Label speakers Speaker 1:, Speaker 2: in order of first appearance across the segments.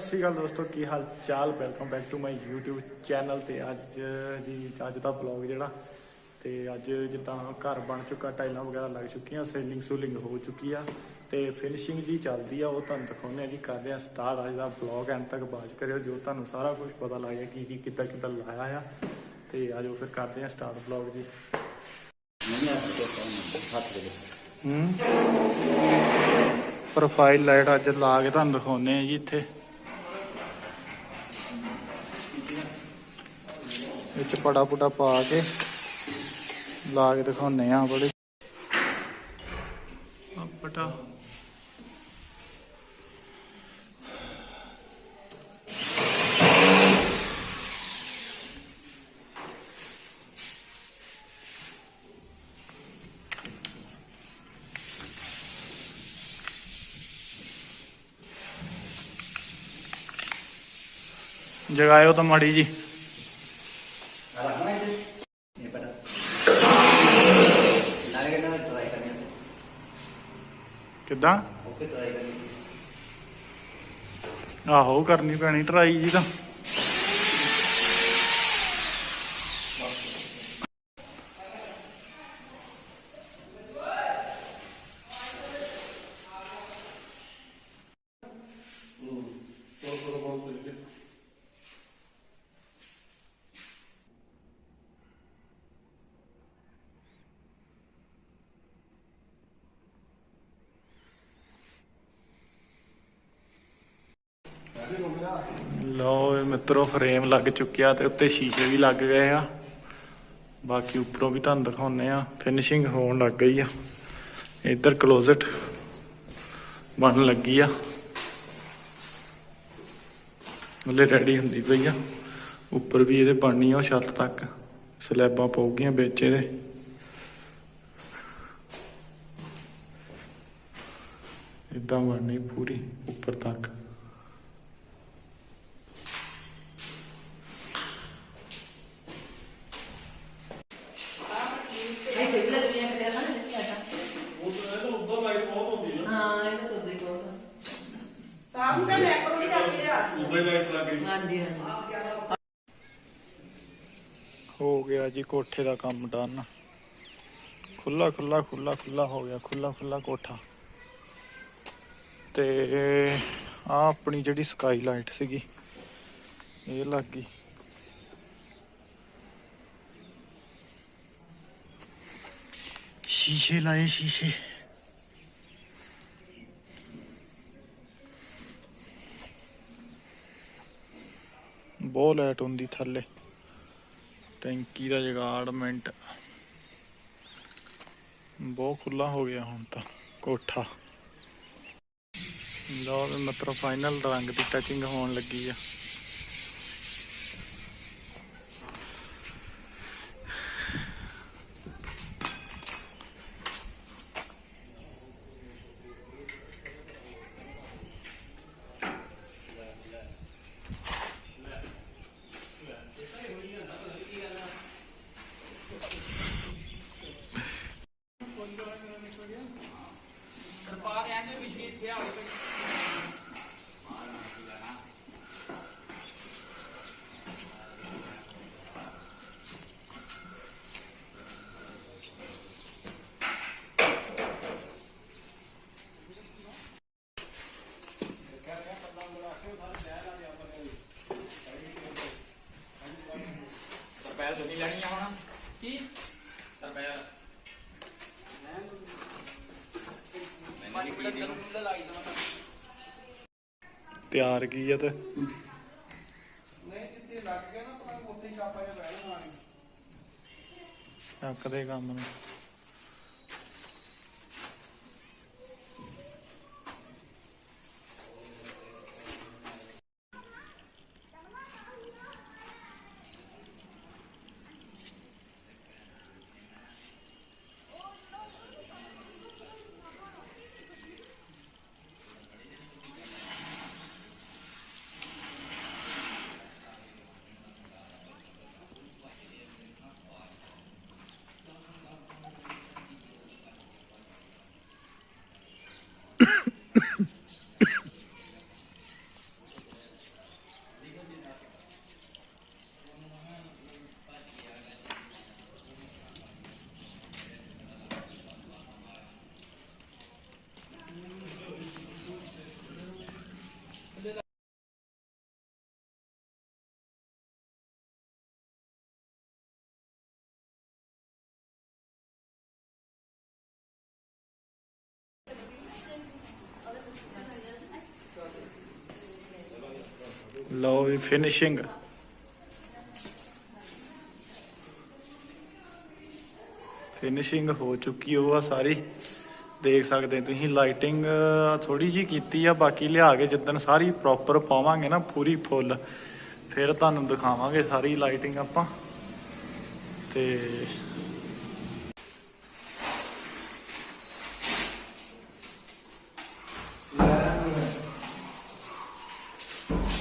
Speaker 1: ਸਤਿ ਸ਼੍ਰੀ ਅਕਾਲ ਦੋਸਤੋ, ਕੀ ਹਾਲ ਚਾਲ? Welcome back to my YouTube channel ਤੇ ਅੱਜ ਜੀ, ਅੱਜ ਦਾ ਵਲੌਗ ਜਿਹੜਾ ਤੇ ਅੱਜ ਜਿੱਦਾਂ ਘਰ ਬਣ ਚੁੱਕਾ, ਟਾਈਲਾਂ ਵਗੈਰਾ ਲੱਗ ਚੁੱਕੀਆਂ, ਸੇਲਿੰਗ ਸੂਲਿੰਗ ਹੋ ਚੁੱਕੀ ਆ ਤੇ ਫਿਨਿਸ਼ਿੰਗ ਜੀ ਚੱਲਦੀ ਆ, ਉਹ ਤੁਹਾਨੂੰ ਦਿਖਾਉਂਦੇ ਆ ਜੀ ਕਰਦੇ ਆ ਸਟਾਰਟ ਅੱਜ ਦਾ ਵਲੌਗ ਐਂਡ ਤੱਕ ਬਾਜ ਕਰਿਓ, ਜੋ ਤੁਹਾਨੂੰ ਸਾਰਾ ਕੁਝ ਪਤਾ ਲੱਗ ਗਿਆ, ਕੀ ਕੀ, ਕਿੱਦਾਂ ਕਿੱਦਾਂ ਲਾਇਆ ਆ ਤੇ ਆਜੋ ਫਿਰ ਕਰਦੇ ਆ ਸਟਾਰਟ ਵਲੌਗ ਜੀ। ਹੂੰ। ਪ੍ਰੋਫਾਈਲ ਲਾਈਟ ਅੱਜ ਲਾ ਕੇ ਤੁਹਾਨੂੰ ਦਿਖਾਉਂਦੇ ਆ ਜੀ ਇੱਥੇ। ਵਿੱਚ ਪੜਾ ਪੁੜਾ ਪਾ ਕੇ ਲਾ ਕੇ ਦਿਖਾਉਂਦੇ ਆ ਬੜੇ। ਆ ਪਟਾ ਜਗਾਇਓ ਤਾਂ ਮਾੜੀ ਜੀ। ਕਿੱਦਾਂ? ਆਹੋ ਕਰਨੀ ਪੈਣੀ ਟਰਾਈ ਜੀ ਤਾਂ। ਲਓ ਇਹ ਮਿੱਤਰੋ ਫਰੇਮ ਲੱਗ ਚੁੱਕਿਆ ਤੇ ਉੱਤੇ ਸ਼ੀਸ਼ੇ ਵੀ ਲੱਗ ਗਏ ਆ। ਬਾਕੀ ਉੱਪਰੋਂ ਵੀ ਤੁਹਾਨੂੰ ਦਿਖਾਉਨੇ ਆ। ਫਿਨਿਸ਼ਿੰਗ ਹੋਣ ਲੱਗ ਗਈ ਆ। ਇੱਧਰ ਕਲੋਜ਼ਟ ਬਣਨ ਲੱਗੀ ਆ। ਹਲੇ ਰੈਡੀ ਹੁੰਦੀ ਪਈ ਆ। ਉੱਪਰ ਵੀ ਇਹਦੇ ਬਣਨੀ ਆ, ਉਹ ਛੱਤ ਤੱਕ। ਸਲੈਬਾਂ ਪਊਗੀਆਂ ਵਿੱਚ ਇਹਦੇ। ਇਦਾਂ ਬਣਨੀ ਪੂਰੀ, ਉੱਪਰ ਤੱਕ।
Speaker 2: ਸਾਬੂ ਦਾ ਲੈ ਕਰੋ ਜਾ ਕੇ ਲਿਆ ਹਾਂਜੀ ਹਾਂਜੀ।
Speaker 1: ਹੋ ਗਿਆ ਜੀ ਕੋਠੇ ਦਾ ਕੰਮ ਡਨ। ਖੁੱਲਾ ਖੁੱਲਾ ਖੁੱਲਾ ਖੁੱਲਾ ਹੋ ਗਿਆ ਖੁੱਲਾ ਖੁੱਲਾ ਕੋਠਾ। ਤੇ ਆ ਆਪਣੀ ਜਿਹੜੀ ਸਕਾਈ ਲਾਈਟ ਸੀਗੀ ਇਹ ਲੱਗ ਗਈ। ਸ਼ੀਸ਼ੇ ਲਾਏ ਸ਼ੀਸ਼ੇ। ਬਹੁਤ ਲਾਈਟ ਹੁੰਦੀ ਥੱਲੇ। ਟੈਂਕੀ ਦਾ ਜਗਾੜਮੈਂਟ ਬਹੁਤ ਖੁੱਲਾ ਹੋ ਗਿਆ ਹੁਣ ਤਾਂ, ਕੋਠਾ। ਲੋ ਮਤਲਬ ਫਾਈਨਲ ਰੰਗ ਦੀ ਟਚਿੰਗ ਹੋਣ ਲੱਗੀ ਆ।
Speaker 3: ਤਰਪੈਲ ਤੁਸੀਂ ਲੈਣੀ ਆ ਹੁਣ? ਕੀ? ਤਰਪੈਲ। ਮੈਂ ਨਹੀਂ ਪੀਣੀ ਨੂੰ ਲਾਈ ਦਵਾਂ।
Speaker 1: ਤਿਆਰ ਕੀ ਆ ਤੇ?
Speaker 3: ਨਹੀਂ ਜਿੱਤੇ ਲੱਗ ਗਿਆ ਨਾ ਪਤਾ ਉੱਥੇ ਹੀ ਕਾਪਾ ਜਿਹਾ ਬਹਿ ਜਾਣਾ।
Speaker 1: ਚੱਕਦੇ ਕੰਮ ਨੂੰ। ਲਓ ਵੀ ਫਿਨਿਸ਼ਿੰਗ ਫਿਨਿਸ਼ਿੰਗ ਹੋ ਚੁੱਕੀ ਉਹ ਆ ਸਾਰੀ। ਦੇਖ ਸਕਦੇ ਤੁਸੀਂ ਲਾਈਟਿੰਗ ਥੋੜੀ ਜੀ ਕੀਤੀ ਆ, ਬਾਕੀ ਲਿਆ ਕੇ ਜਿੱਦਨ ਸਾਰੀ ਪ੍ਰੋਪਰ ਪਾਵਾਂਗੇ ਨਾ, ਪੂਰੀ ਫੁੱਲ ਫਿਰ ਤੁਹਾਨੂੰ ਦਿਖਾਵਾਂਗੇ ਸਾਰੀ ਲਾਈਟਿੰਗ ਆਪਾਂ। ਤੇ Thank you.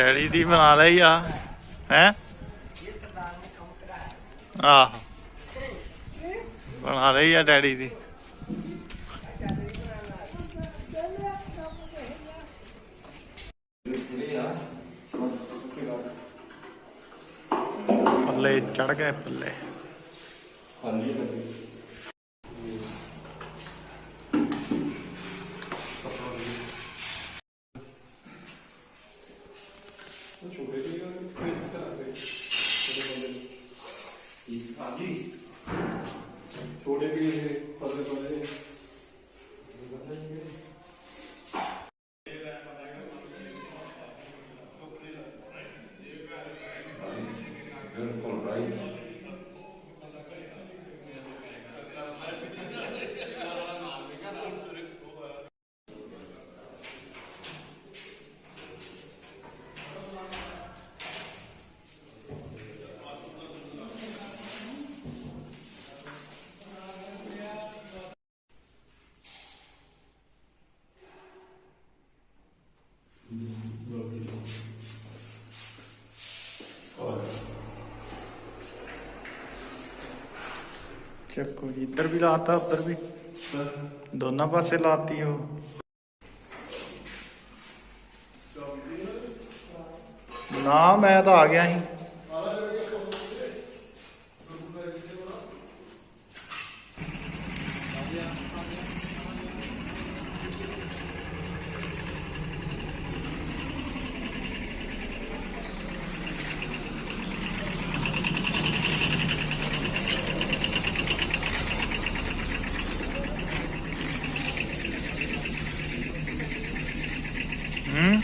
Speaker 1: ਡੈਡੀ ਦੀ ਬਣਾ ਲਈ ਆ, ਹੈ? ਆਹ। ਬਣਾ ਲਈ ਆ ਡੈਡੀ ਦੀ। ਪੱਲੇ ਚੜ ਗਏ ਪੱਲੇ।
Speaker 3: ਛੋਟੇ
Speaker 1: ਚੱਕੋ ਜੀ, ਇੱਧਰ ਵੀ ਲਾਤਾ, ਉੱਧਰ ਵੀ। ਦੋਨਾਂ ਪਾਸੇ ਲਾਤੀ ਉਹ। ਨਾ, ਮੈਂ ਤਾਂ ਆ ਗਿਆ ਸੀ ਹੂੰ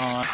Speaker 1: ਹਾਂ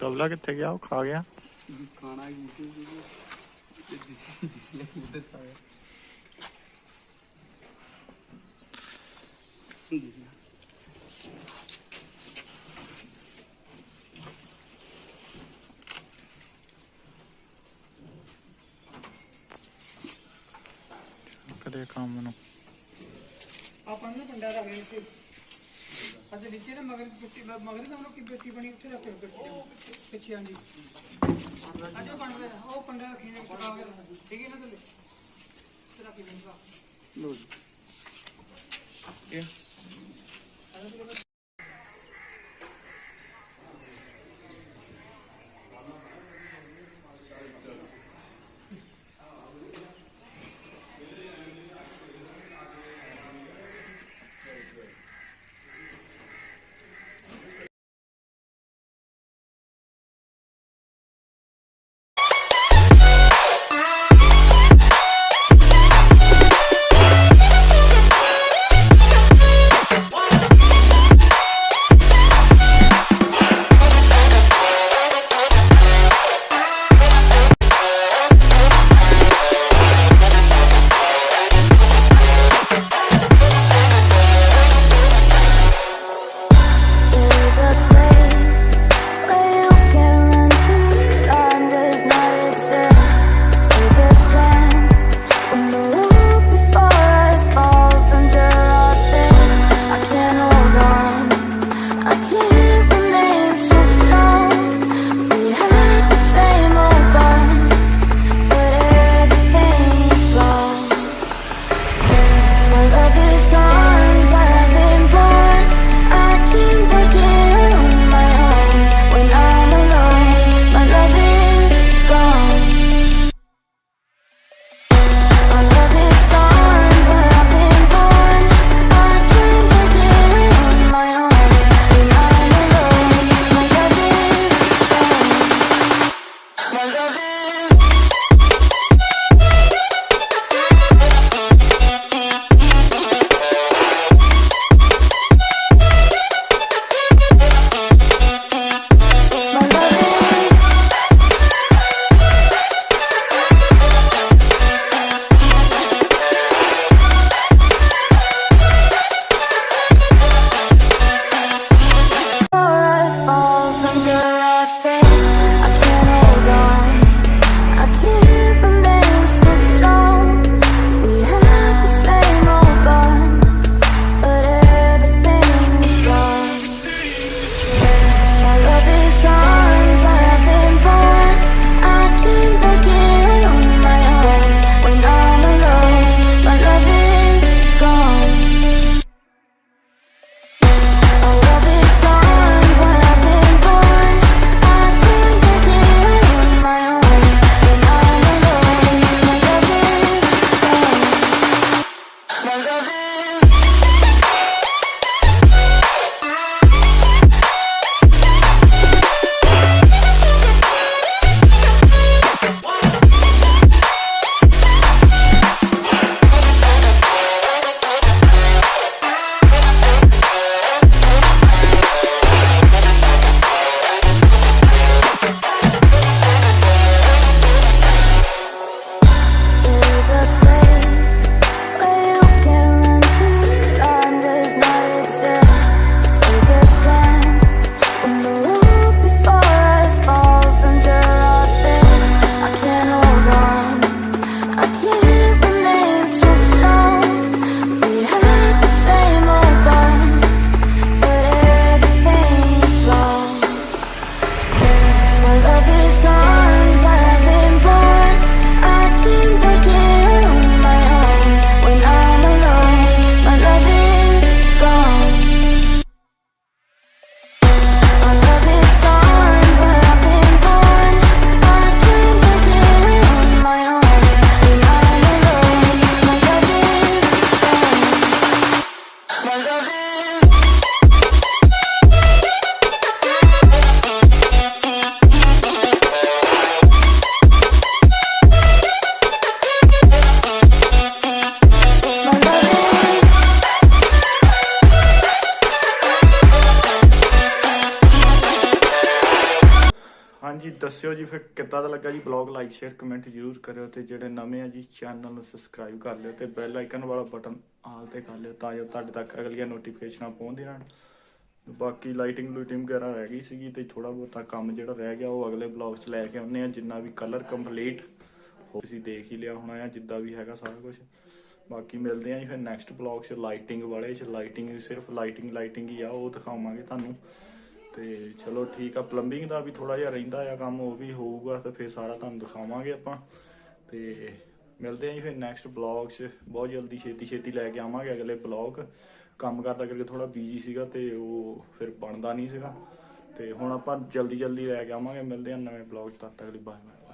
Speaker 1: ਗਵਲਾ ਕਿੱਥੇ ਗਿਆ? ਉਹ ਖਾ ਗਿਆ।
Speaker 3: ਖਾਣਾ ਕੀ ਸੀ ਤੇ ਦਿਸ ਦਿਸ ਲੈ ਮੁੱਦੇ ਸਾਰੇ।
Speaker 1: ਕਦੇ ਕੰਮ ਨੂੰ।
Speaker 4: ਆਪਾਂ ਨੂੰ ਪਿੰਡਾਂ ਦਾ ਵੇਲ ਕੇ ਅੱਜ ਦਿੱਤੀ ਨਾ ਮਗਰ ਪਿੱਛੇ ਮਗਰ ਤਾਂ ਲੋਕ ਕੀ ਬੇਟੀ ਬਣੀ ਉੱਥੇ ਰੱਖੇ ਬੇਟੀ ਪਿੱਛੇ ਹਾਂਜੀ। ਅੱਜ ਰਿਹਾ ਉਹ ਪੰਡਾ ਰੱਖੀ ਨੇ ਕੇ ਠੀਕ ਹੈ ਨਾ ਥੱਲੇ? ਤੇ ਰੱਖੀ ਬੰਦਾ
Speaker 3: ਲੋ ਜੀ।
Speaker 1: ਜੀ ਦੱਸਿਓ ਜੀ, ਫਿਰ ਕਿੱਦਾਂ ਦਾ ਲੱਗਾ ਜੀ? ਬਲੌਗ ਲਾਈਕ ਸ਼ੇਅਰ ਕਮੈਂਟ ਜਰੂਰ ਕਰਿਓ ਤੇ ਜਿਹੜੇ ਨਵੇਂ ਆ ਜੀ ਚੈਨਲ ਨੂੰ ਸਬਸਕ੍ਰਾਈਬ ਕਰ ਲਿਓ ਤੇ ਬੈਲ ਆਈਕਨ ਵਾਲਾ ਬਟਨ ਆਲ ਤੇ ਕਰ ਲਿਓ ਤਾਂ ਜੋ ਤੁਹਾਡੇ ਤੱਕ ਅਗਲੀਆਂ ਨੋਟੀਫਿਕੇਸ਼ਨਾਂ ਪਹੁੰਚਦੀਆਂ ਰਹਿਣ। ਬਾਕੀ ਲਾਈਟਿੰਗ ਲੂਟਿੰਗ ਵਗੈਰਾ ਰਹਿ ਗਈ ਸੀਗੀ ਤੇ ਥੋੜਾ ਬਹੁਤਾ ਕੰਮ ਜਿਹੜਾ ਰਹਿ ਗਿਆ, ਉਹ ਅਗਲੇ ਬਲੌਗ 'ਚ ਲੈ ਕੇ ਆਉਂਦੇ ਆ ਜਿੰਨਾ ਵੀ ਕਲਰ ਕੰਪਲੀਟ ਤੁਸੀਂ ਦੇਖ ਹੀ ਲਿਆ ਹੋਣਾ ਆ, ਜਿੱਦਾਂ ਵੀ ਹੈਗਾ ਸਾਰਾ ਕੁਝ ਬਾਕੀ ਮਿਲਦੇ ਆ ਜੀ ਫਿਰ ਨੈਕਸਟ ਬਲੌਗ 'ਚ। ਲਾਈਟਿੰਗ ਵਾਲੇ 'ਚ। ਲਾਈਟਿੰਗ ਸਿਰਫ ਲਾਈਟਿੰਗ ਲਾਈਟਿੰਗ ਹੀ ਆ, ਉਹ ਦਿਖਾਵਾਂਗੇ ਤੁਹਾਨੂੰ। ਤੇ ਚਲੋ ਠੀਕ ਆ ਪਲੰਬਿੰਗ ਦਾ ਵੀ ਥੋੜਾ ਜਿਹਾ ਰਹਿੰਦਾ ਆ ਕੰਮ, ਉਹ ਵੀ ਹੋਊਗਾ, ਤੇ ਫਿਰ ਸਾਰਾ ਤੁਹਾਨੂੰ ਦਿਖਾਵਾਂਗੇ ਆਪਾਂ। ਤੇ ਮਿਲਦੇ ਆ ਜੀ ਫਿਰ ਨੈਕਸਟ ਬਲੌਗ 'ਚ। ਬਹੁਤ ਜਲਦੀ ਛੇਤੀ ਛੇਤੀ ਲੈ ਕੇ ਆਵਾਂਗੇ ਅਗਲੇ ਬਲੌਗ ਕੰਮ ਕਰਦਾ ਕਰਕੇ ਥੋੜਾ ਬੀਜੀ ਸੀਗਾ ਤੇ ਉਹ ਫਿਰ ਬਣਦਾ ਨਹੀਂ ਸੀਗਾ। ਤੇ ਹੁਣ ਆਪਾਂ ਜਲਦੀ ਜਲਦੀ ਲੈ ਕੇ ਆਵਾਂਗੇ। ਮਿਲਦੇ ਆ ਨਵੇਂ ਬਲੌਗ 'ਚ, ਤਦ ਤੱਕ ਲਈ ਬਾਏ ਬਾਏ